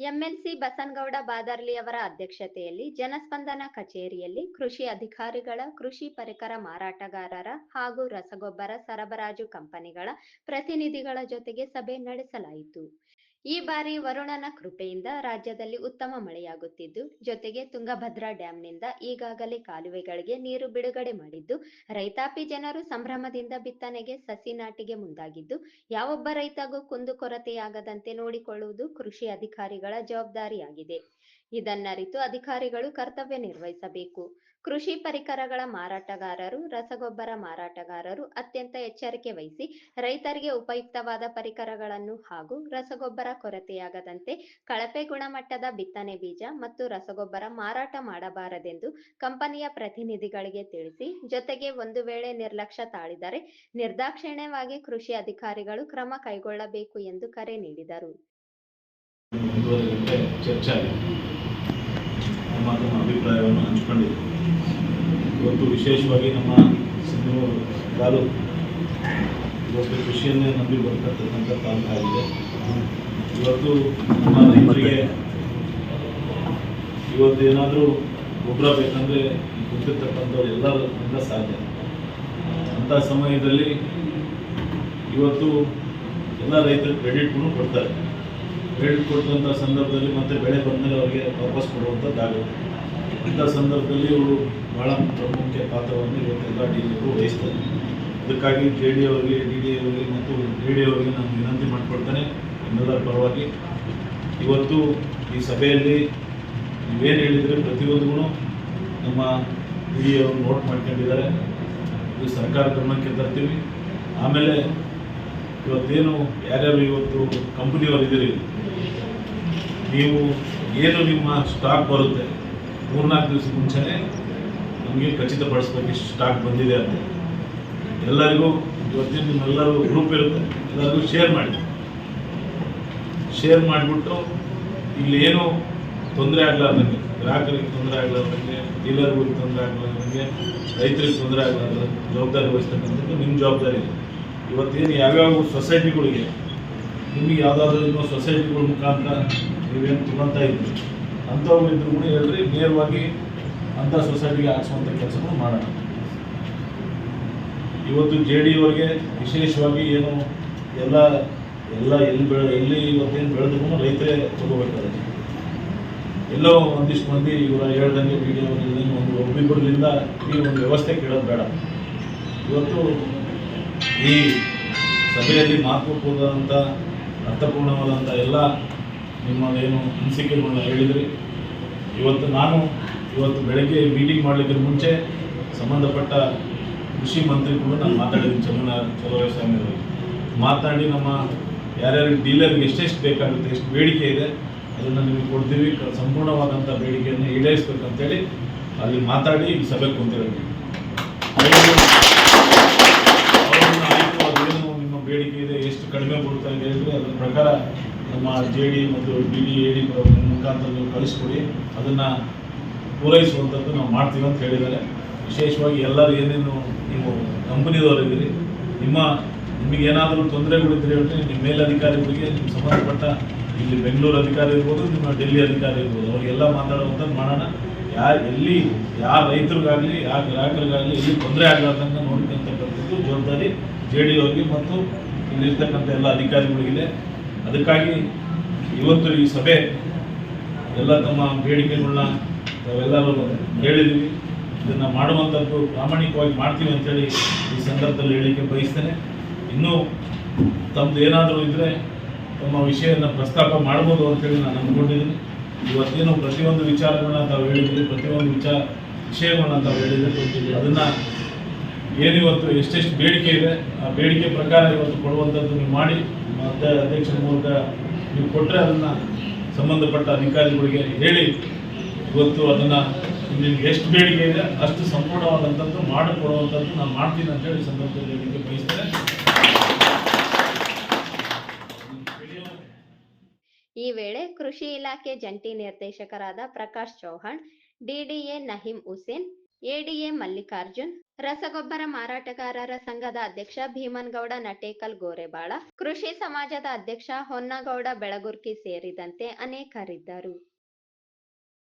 MLC Basanagouda Badarli ಅವರ ಅಧ್ಯಕ್ಷತೆಯಲ್ಲಿ ಜನಸ್ಪಂದನ ಕಚೇರಿಯಲ್ಲಿ ಕೃಷಿ ಅಧಿಕಾರಿಗಳ, ಕೃಷಿ ಪರಿಕರ ಮಾರಾಟಗಾರರ ಹಾಗೂ ರಸಗೊಬ್ಬರ ಸರಬರಾಜು ಕಂಪನಿಗಳ ಪ್ರತಿನಿಧಿಗಳ ಜೊತೆಗೆ ಸಭೆ ನಡೆಸಲಾಯಿತು. ಈ ಬಾರಿ ವರುಣನ ಕೃಪೆಯಿಂದ ರಾಜ್ಯದಲ್ಲಿ ಉತ್ತಮ ಮಳೆಯಾಗುತ್ತಿದ್ದು, ಜೊತೆಗೆ ತುಂಗಭದ್ರಾ ಡ್ಯಾಂನಿಂದ ಈಗಾಗಲೇ ಕಾಲುವೆಗಳಿಗೆ ನೀರು ಬಿಡುಗಡೆ ಮಾಡಿದ್ದು, ರೈತಾಪಿ ಜನರು ಸಂಭ್ರಮದಿಂದ ಬಿತ್ತನೆಗೆ ಸಸಿ ನಾಟಿಗೆ ಮುಂದಾಗಿದ್ದು, ಯಾವೊಬ್ಬ ರೈತಗೂ ಕುಂದುಕೊರತೆಯಾಗದಂತೆ ನೋಡಿಕೊಳ್ಳುವುದು ಕೃಷಿ ಅಧಿಕಾರಿಗಳ ಜವಾಬ್ದಾರಿಯಾಗಿದೆ. ಇದನ್ನರಿತು ಅಧಿಕಾರಿಗಳು ಕರ್ತವ್ಯ ನಿರ್ವಹಿಸಬೇಕು. ಕೃಷಿ ಪರಿಕರಗಳ ಮಾರಾಟಗಾರರು, ರಸಗೊಬ್ಬರ ಮಾರಾಟಗಾರರು ಅತ್ಯಂತ ಎಚ್ಚರಿಕೆ ವಹಿಸಿ ರೈತರಿಗೆ ಉಪಯುಕ್ತವಾದ ಪರಿಕರಗಳನ್ನು ಹಾಗೂ ರಸಗೊಬ್ಬರ ಕೊರತೆಯಾಗದಂತೆ ಕಳಪೆ ಗುಣಮಟ್ಟದ ಬಿತ್ತನೆ ಬೀಜ ಮತ್ತು ರಸಗೊಬ್ಬರ ಮಾರಾಟ ಮಾಡಬಾರದೆಂದು ಕಂಪನಿಯ ಪ್ರತಿನಿಧಿಗಳಿಗೆ ತಿಳಿಸಿ, ಜೊತೆಗೆ ಒಂದು ವೇಳೆ ನಿರ್ಲಕ್ಷ್ಯ ತಾಳಿದರೆ ನಿರ್ದಾಕ್ಷಿಣ್ಯವಾಗಿ ಕೃಷಿ ಅಧಿಕಾರಿಗಳು ಕ್ರಮ ಕೈಗೊಳ್ಳಬೇಕು ಎಂದು ಕರೆ ನೀಡಿದರು. ನಮ್ಮ ತಮ್ಮ ಅಭಿಪ್ರಾಯವನ್ನು ಹಂಚಿಕೊಂಡಿದ್ದೀವಿ ಇವತ್ತು ವಿಶೇಷವಾಗಿ ನಮ್ಮ ಸಿಂಧೂರು ತಾಲೂಕು ಇವತ್ತು ಕೃಷಿಯನ್ನೇ ನಂಬಿ ಬರ್ತಕ್ಕಂಥ ತಾಲೂಕು ಆಗಿದೆ. ಇವತ್ತು ನಮ್ಮ ರೈತರಿಗೆ ಇವತ್ತು ಏನಾದರೂ ಗೊಬ್ಬರ ಬೇಕಂದರೆ ಗೊತ್ತಿರ್ತಕ್ಕಂಥವ್ರು ಎಲ್ಲರಿಂದ ಸಾಧ್ಯ. ಅಂಥ ಸಮಯದಲ್ಲಿ ಇವತ್ತು ಎಲ್ಲ ರೈತರು ಕ್ರೆಡಿಟ್ಗೂ ಕೊಡ್ತಾರೆ. ಕ್ರೆಡಿಟ್ ಕೊಟ್ಟಂಥ ಸಂದರ್ಭದಲ್ಲಿ ಮತ್ತೆ ಬೆಳೆ ಬಂದಮೇಲೆ ಅವರಿಗೆ ವಾಪಸ್ ಕೊಡುವಂಥದ್ದಾಗುತ್ತೆ ಇಂಥ ಸಂದರ್ಭದಲ್ಲಿ ಇವರು ಭಾಳ ಪ್ರಮುಖ ಪಾತ್ರವನ್ನು ಇವತ್ತೆಲ್ಲ ಡಿ ಡಿಗಳು ವಹಿಸ್ತಾರೆ. ಅದಕ್ಕಾಗಿ ಜೆ ಡಿ ಅವರಿಗೆ, ಡಿ ಡಿ ಅವರಿಗೆ ಮತ್ತು ಡಿ ಡಿ ಅವರಿಗೆ ನಾನು ವಿನಂತಿ ಮಾಡಿಕೊಡ್ತೇನೆ ಎಲ್ಲರ ಪರವಾಗಿ ಇವತ್ತು ಈ ಸಭೆಯಲ್ಲಿ ನೀವೇನು ಹೇಳಿದರೆ ಪ್ರತಿಯೊಂದೂ ನಮ್ಮ ಡಿ ಡಿ ನೋಟ್ ಮಾಡ್ಕೊಂಡಿದ್ದಾರೆ. ಇದು ಸರ್ಕಾರ ಗಮನಕ್ಕೆ ತರ್ತೀವಿ. ಆಮೇಲೆ ಇವತ್ತೇನು ಯಾರ್ಯಾರು ಇವತ್ತು ಕಂಪನಿಯವರು ಇದ್ದೀರಿ ನೀವು ಏನು ನಿಮ್ಮ ಸ್ಟಾಕ್ ಬರುತ್ತೆ? ಮೂರ್ನಾಲ್ಕು ದಿವಸ ಮುಂಚೆನೇ ನಮಗೆ ಖಚಿತಪಡಿಸ್ಬೇಕು ಇಷ್ಟು ಸ್ಟಾಕ್ ಬಂದಿದೆ ಅಂತ. ಎಲ್ಲರಿಗೂ ಇವತ್ತಿನ ನಿಮ್ಮೆಲ್ಲರೂ ಗ್ರೂಪ್ ಇರುತ್ತೆ. ಎಲ್ಲರಿಗೂ ಶೇರ್ ಮಾಡಿ. ಶೇರ್ ಮಾಡಿಬಿಟ್ಟು ಇಲ್ಲಿ ಏನು ತೊಂದರೆ ಆಗಲಾರ್ದಂಗೆ, ಗ್ರಾಹಕರಿಗೆ ತೊಂದರೆ ಆಗಲಾರ್ದಂಗೆ ಡೀಲರ್ಗಳಿಗೆ ತೊಂದರೆ ಆಗಲಾರ್ದಂಗೆ, ರೈತರಿಗೆ ತೊಂದರೆ ಆಗಲಾರ್ದಂಗೆ, ಜವಾಬ್ದಾರಿ ವಹಿಸ್ತಕ್ಕಂಥದ್ದು ನಿಮ್ಮ ಜವಾಬ್ದಾರಿ. ಇದೆ ಇವತ್ತೇನು ಯಾವ್ಯಾವ ಸೊಸೈಟಿಗಳಿಗೆ, ನಿಮಗೆ ಯಾವುದಾದ್ರೂ ಇನ್ನೂ ಸೊಸೈಟಿಗಳ ಮುಖಾಂತರ ನೀವೇನು ತುಂಬಂತ ಇದ್ರಿ ಅಂಥವ್ರು ಇದ್ರು ಕೂಡ ಹೇಳ್ರಿ, ನೇರವಾಗಿ ಅಂಥ ಸೊಸೈಟಿಗೆ ಹಾಕ್ಸುವಂಥ ಕೆಲಸಗಳು ಮಾಡೋಣ. ಇವತ್ತು ಜೆ ಡಿ ಅವ್ರಿಗೆ ವಿಶೇಷವಾಗಿ ಏನು ಎಲ್ಲ ಎಲ್ಲ ಎಲ್ಲಿ ಬೆಳೆ, ಎಲ್ಲಿ ಇವತ್ತೇನು ಬೆಳೆದ್ರು ರೈತರೇ ತಗೋಬೇಕಾದ್ರೆ. ಎಲ್ಲೋ ಒಂದಿಷ್ಟು ಮಂದಿ ಇವರ ಹೇಳ್ದಂಗೆ ಬಿ ಡಿ ಒಂದು ಒಬ್ಬಿಬ್ಬರಿಂದ ಈ ಒಂದು ವ್ಯವಸ್ಥೆ ಕೇಳೋದು ಬೇಡ. ಇವತ್ತು ಈ ಸಭೆಯಲ್ಲಿ ಮಹತ್ವಪೂರ್ಣವಾದಂಥ ಅರ್ಥಪೂರ್ಣವಾದಂಥ ಎಲ್ಲ ನಿಮ್ಮ ಏನು ಅನಿಸಿಕೆಗಳನ್ನ ಹೇಳಿದ್ರಿ. ಇವತ್ತು ನಾನು ಇವತ್ತು ಬೆಳಗ್ಗೆ ಮೀಟಿಂಗ್ ಮಾಡಲಿಕ್ಕೆ ಮುಂಚೆ ಸಂಬಂಧಪಟ್ಟ ಕೃಷಿ ಮಂತ್ರಿಗಳು ನಾನು ಮಾತಾಡಿದ್ದೀನಿ ಚಲನ ಚಲೋ ವ್ಯವಸಾಯದಲ್ಲಿ ಮಾತನಾಡಿ ನಮ್ಮ ಯಾರ್ಯಾರಿಗೆ ಡೀಲರ್ಗೆ ಎಷ್ಟೆಷ್ಟು ಬೇಕಾಗುತ್ತೆ, ಎಷ್ಟು ಬೇಡಿಕೆ ಇದೆ, ಅದನ್ನು ನಿಮಗೆ ಕೊಡ್ತೀವಿ. ಸಂಪೂರ್ಣವಾದಂಥ ಬೇಡಿಕೆಯನ್ನು ಈಡೇರಿಸ್ಬೇಕಂತೇಳಿ ಅಲ್ಲಿ ಮಾತಾಡಿ ಈ ಸಭೆಗೆ ಕುಂತಿರೋದು ಅವ್ರನ್ನ ಆಯ್ತು ಅದೇನು ನಿಮ್ಮ ಬೇಡಿಕೆ ಇದೆ ಎಷ್ಟು ಕಡಿಮೆ ಇದೆ ಹೇಳಿದ್ರೆ ಅದರ ಪ್ರಕಾರ ನಮ್ಮ ಜೆ ಡಿ ಮತ್ತು ಡಿ ಡಿ ಎ ಡಿ ಮುಖಾಂತರ ನೀವು ಕಳಿಸ್ಕೊಡಿ. ಅದನ್ನು ಪೂರೈಸುವಂಥದ್ದು ನಾವು ಮಾಡ್ತೀವಿ ಅಂತ ಹೇಳಿದ್ದಾರೆ. ವಿಶೇಷವಾಗಿ ಎಲ್ಲರೂ ಏನೇನು ನೀವು ಕಂಪ್ನಿದವರಿದ್ದೀರಿ ನಿಮ್ಮ ನಿಮಗೆ ಏನಾದರೂ ತೊಂದರೆಗಳಿದ್ರೆ ಹೇಳಿದ್ರೆ ನಿಮ್ಮ ಮೇಲಧಿಕಾರಿಗಳಿಗೆ, ನಿಮ್ಮ ಸಂಬಂಧಪಟ್ಟ ಇಲ್ಲಿ ಬೆಂಗಳೂರು ಅಧಿಕಾರಿ ಇರ್ಬೋದು, ನಿಮ್ಮ ಡೆಲ್ಲಿ ಅಧಿಕಾರಿ ಇರ್ಬೋದು ಅವರಿಗೆಲ್ಲ ಮಾತಾಡುವಂಥದ್ದು ಮಾಡೋಣ. ಯಾರು ಎಲ್ಲಿ, ಯಾರ ರೈತರಿಗಾಗಲಿ ಯಾವ ಗ್ರಾಹಕರಿಗಾಗಲಿ ಎಲ್ಲಿ ತೊಂದರೆ ಆಗಲಾರ್ದಂಗೆ ನೋಡ್ಕೊಂತಕ್ಕಂಥದ್ದು ಜವಾಬ್ದಾರಿ ಜೆ ಡಿ ಅವರಿಗೆ ಮತ್ತು ಇಲ್ಲಿರ್ತಕ್ಕಂಥ ಎಲ್ಲ ಅಧಿಕಾರಿಗಳಿಗಿದೆ ಅದಕ್ಕಾಗಿ ಇವತ್ತು ಈ ಸಭೆ, ಎಲ್ಲ ತಮ್ಮ ಬೇಡಿಕೆಗಳನ್ನ ನಾವೆಲ್ಲರೂ ಹೇಳಿದ್ದೀವಿ. ಇದನ್ನು ಮಾಡುವಂಥದ್ದು ಪ್ರಾಮಾಣಿಕವಾಗಿ ಮಾಡ್ತೀವಿ ಅಂತೇಳಿ ಈ ಸಂದರ್ಭದಲ್ಲಿ ಹೇಳಿಕೆ ಬಯಸ್ತೇನೆ. ಇನ್ನೂ ತಮ್ಮದು ಏನಾದರೂ ಇದ್ದರೆ ತಮ್ಮ ವಿಷಯವನ್ನು ಪ್ರಸ್ತಾಪ ಮಾಡ್ಬೋದು ಅಂತೇಳಿ ನಾನು ಅಂದ್ಕೊಂಡಿದ್ದೀನಿ. ಇವತ್ತೇನು ಪ್ರತಿಯೊಂದು ವಿಚಾರಗಳನ್ನ ತಾವು ಹೇಳಿದ್ರಿ ಪ್ರತಿಯೊಂದು ವಿಚಾರ ವಿಷಯಗಳನ್ನ ತಾವು ಹೇಳಿದ್ರಿ ಅದನ್ನು ಏನಿವತ್ತು ಎಷ್ಟೆಷ್ಟು ಬೇಡಿಕೆ ಇದೆ, ಆ ಬೇಡಿಕೆ ಪ್ರಕಾರ ಇವತ್ತು ಕೊಡುವಂಥದ್ದು ನೀವು ಮಾಡಿ ಮತ್ತೆ ಅಧ್ಯಕ್ಷರ ಮೂಲಕ ನೀವು ಕೊಟ್ಟರೆ ಅದನ್ನು ಸಂಬಂಧಪಟ್ಟ ಅಧಿಕಾರಿಗಳಿಗೆ ಹೇಳಿ. ಇವತ್ತು ಅದನ್ನು ನಿಮ್ಗೆ ಎಷ್ಟು ಬೇಡಿಕೆ ಇದೆ, ಅಷ್ಟು ಸಂಪೂರ್ಣವಾದಂಥದ್ದು ಮಾಡಿಕೊಡುವಂಥದ್ದು ನಾನು ಮಾಡ್ತೀನಿ ಅಂತೇಳಿ ಸಂದರ್ಭದಲ್ಲಿ ಹೇಳಲಿಕ್ಕೆ ಬಯಸ್ತೇನೆ. ಈ ವೇಳೆ ಕೃಷಿ ಇಲಾಖೆ ಜಂಟಿ ನಿರ್ದೇಶಕರಾದ ಪ್ರಕಾಶ್ ಚೌಹಾಣ್, ಡಿಡಿಎ ನಹೀಂ ಹುಸೇನ್ ಎಡಿಎ ಮಲ್ಲಿಕಾರ್ಜುನ್, ರಸಗೊಬ್ಬರ ಮಾರಾಟಗಾರರ ಸಂಘದ ಅಧ್ಯಕ್ಷ ಭೀಮನ್ಗೌಡ ನಟೇಕಲ್ ಗೋರೆಬಾಳ, ಕೃಷಿ ಸಮಾಜದ ಅಧ್ಯಕ್ಷ ಹೊನ್ನಗೌಡ ಬೆಳಗುರ್ಕಿ ಸೇರಿದಂತೆ ಅನೇಕರಿದ್ದರು.